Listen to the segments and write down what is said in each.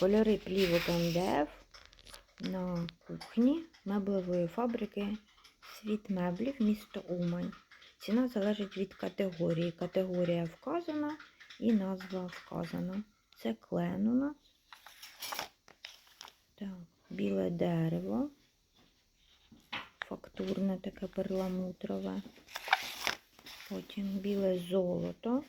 Кольори плівок МДФ на кухні меблевої фабрики Світ меблів, місто Умань. Ціна залежить від категорії. Категорія вказана і назва вказана. Це клен у нас. Так, біле дерево. Фактурне таке перламутрове. Потім біле золото.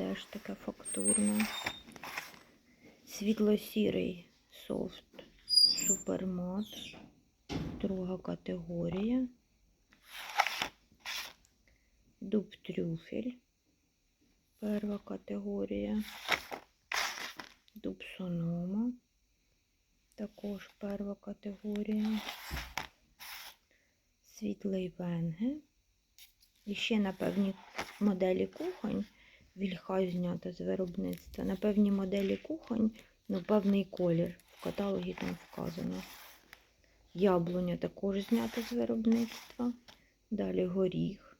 Теж таке фактурне. Світло-сірий софт супермат. Друга категорія. Дуб трюфель. Перша категорія. Дуб сонома. Також перша категорія. Світлий венге. І ще на певні моделі кухонь вільхай знята з виробництва. На певні моделі кухонь, ну, певний колір. В каталогі там вказано. Яблуня також знята з виробництва. Далі горіх.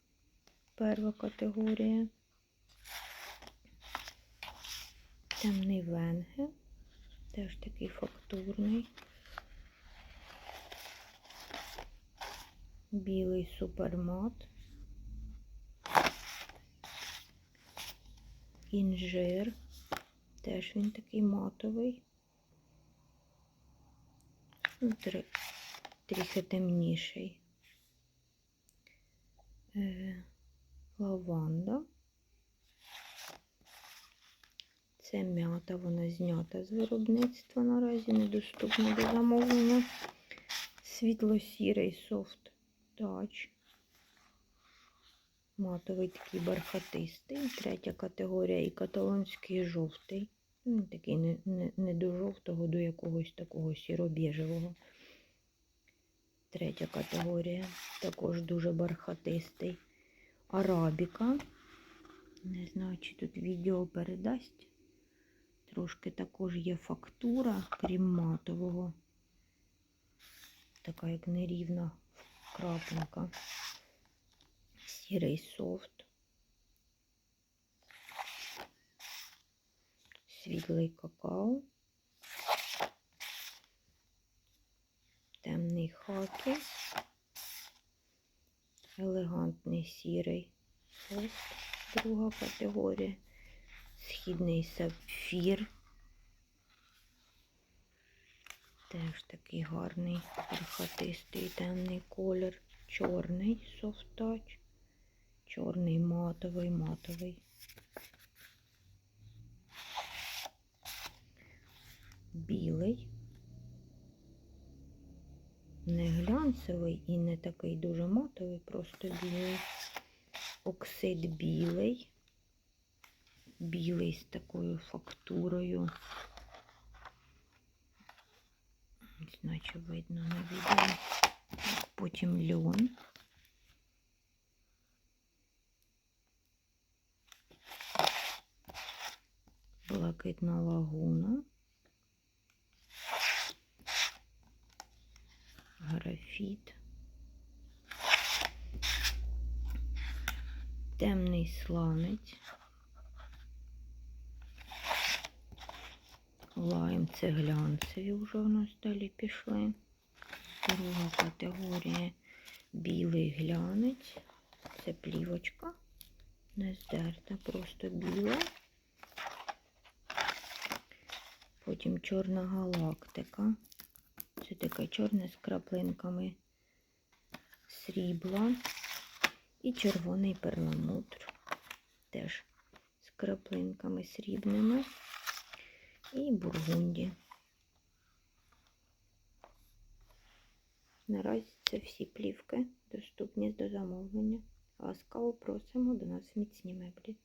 Перша категорія. Темний венге. Теж такий фактурний. Білий супермат. Інжир. Теж він такий матовий. Ну, тр- трохи темніший. Е, лаванда. Це м'ята, вона знята з виробництва наразі, недоступна до замовлення. Світло-сірий софт тач. Матовий такий бархатистий. Третя категорія і каталонський жовтий. Ну, Він такий не, не, не до жовтого, до якогось такого сіробіжевого. Третя категорія. Також дуже бархатистий. Арабіка. Не знаю, чи тут відео передасть. Трошки також є фактура, крім матового. Така як нерівна крапинка. Сірий софт. Світлий какао. Темний хакі. Елегантний сірий софт. Друга категорія. Східний сапфір. Теж такий гарний, бархатистий темний колір. Чорний софт-тач. Чорний матовий, матовий. Білий. Не глянцевий і не такий дуже матовий, просто білий. Оксид білий. Білий з такою фактурою. Знаю, видно на відео. Потім льон. Блакитна лагуна. Графіт. Темний сланець. Лайм це глянцеві вже у нас далі пішли. Друга категорія білий глянець. Це плівочка. Не здерта, просто біла. Потім чорна галактика. Це таке чорне з краплинками срібла. І червоний перламутр. Теж з краплинками срібними. І бургунді. Наразі це всі плівки, доступні до замовлення. Ласкаво просимо до нас міцні меблі.